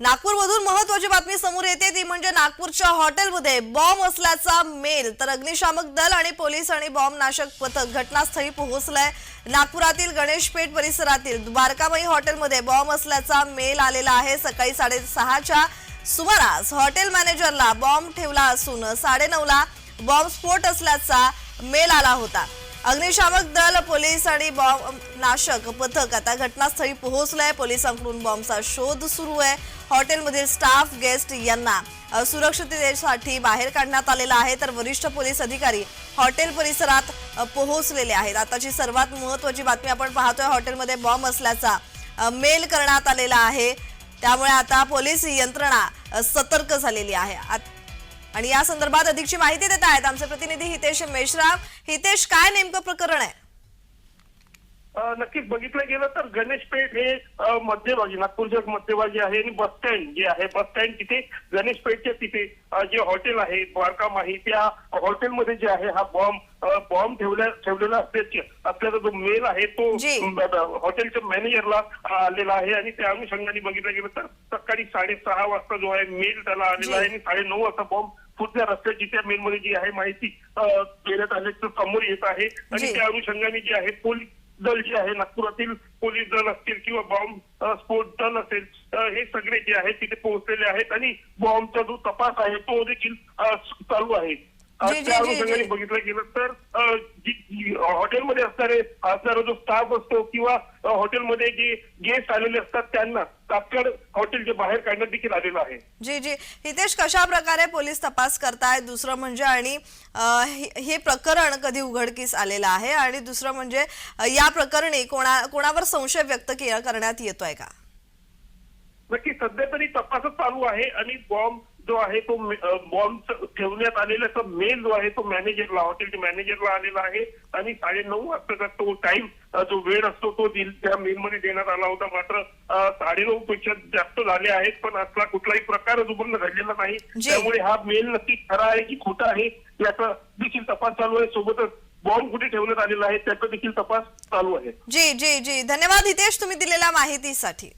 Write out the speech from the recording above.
नागपूरमधून महत्वाची बातमी समोर येते ती म्हणजे नागपूरच्या हॉटेलमध्ये बॉम्ब असल्याचा मेल. तर अग्निशामक दल आणि पोलीस आणि बॉम्ब नाशक पथक घटनास्थळी पोहोचलंय. नागपुरातील गणेशपेठ परिसरातील द्वारकामाई हॉटेलमध्ये बॉम्ब असल्याचा मेल आलेला आहे. सकाळी साडेसहाच्या सुमारास हॉटेल मॅनेजरला बॉम्ब ठेवला असून साडेनऊला बॉम्ब स्फोट असल्याचा मेल आला होता. अग्निशामक दल पोलीस आणि बॉम्ब नाशक पथक आता घटनास्थळी पोहोचलंय. पोलिसांकडून बॉम्बचा शोध सुरू आहे. हॉटेलमधील स्टाफ गेस्ट यांना सुरक्षिततेसाठी बाहेर काढण्यात आलेला आहे. तर वरिष्ठ पोलीस अधिकारी हॉटेल परिसरात पोहोचलेले आहेत. आताची सर्वात महत्वाची बातमी आपण पाहतोय. हॉटेलमध्ये बॉम्ब असल्याचा मेल करण्यात आलेला आहे. त्यामुळे आता पोलीस यंत्रणा सतर्क झालेली आहे. आत- आणि या संदर्भात अधिकची माहिती देत आहेत आमचे प्रतिनिधी हितेश मेश्राम. हितेश काय नेमकं प्रकरण आहे? नक्कीच बघितलं गेलं तर गणेशपेठ हे अ, मध्यभागी नागपूरच्या मध्यभागी आहे आणि बस स्टँड जे आहे बस स्टँड तिथे गणेशपेठच्या तिथे अ, जे हॉटेल आहे द्वारका माही त्या हॉटेलमध्ये जे आहे हा बॉम्ब बॉम्ब ठेवल्या ठेवलेला असल्याचे असल्याचा जो मेल आहे तो हॉटेलच्या मॅनेजरला आलेला आहे आणि त्या अनुषंगाने बघितलं गेलं तर सकाळी साडेसहा वाजता जो आहे मेल त्याला आलेला. आहे आणि साडेनऊ वाजता बॉम्ब फुटल्या रस्त्याची त्या मेलमध्ये जी आहे माहिती देण्यात आल्याचं समोर येत आहे आणि. त्या अनुषंगाने जे आहे पोलीस दल जे आहे नागपुरातील पोलीस दल असतील किंवा बॉम्ब स्फोट दल असेल हे सगळे जे आहेत तिथे पोहोचलेले आहेत आणि बॉम्बचा जो तपास आहे तो देखील चालू आहे त्या अनुषंगाने. बघितलं गेलं तर हॉटेलमध्ये असणारे असणारा जो स्टाफ असतो किंवा हॉटेलमध्ये जे गेस्ट आलेले असतात त्यांना तात्काळ हॉटेलच्या बाहेर काढण्यात देखील आलेलं आहे. जी जी. हितेश कशा प्रकारे पोलीस तपास करतायत दुसरं म्हणजे आणि हे प्रकरण कधी उघडकीस आलेलं आहे? आणि दुसरं म्हणजे या प्रकरणी कोणा कोणावर संशय व्यक्त करण्यात येतोय का? नक्की सध्या तरी तपासच चालू आहे आणि बॉम्ब जो आहे तो बॉम्ब ठेवण्यात आलेला मेल जो आहे तो मॅनेजरला हॉटेलच्या मॅनेजरला आलेला आहे. आणि साडेनऊ वाजताचा तो टाइम जो वेळ असतो तो दिल- त्या मेलमध्ये देण्यात आला होता. मात्र अ, साडेनऊ पेक्षा जास्त झाले आहेत पण असला कुठलाही प्रकार अजून घडलेला नाही. त्यामुळे हा मेल नक्की खरा आहे की खोटा आहे याचा देखील तपास चालू आहे. सोबतच बॉम्ब कुठे ठेवण्यात आलेला आहे त्याचा देखील तपास चालू आहे. जी जी जी. धन्यवाद हितेश तुम्ही दिलेल्या माहितीसाठी.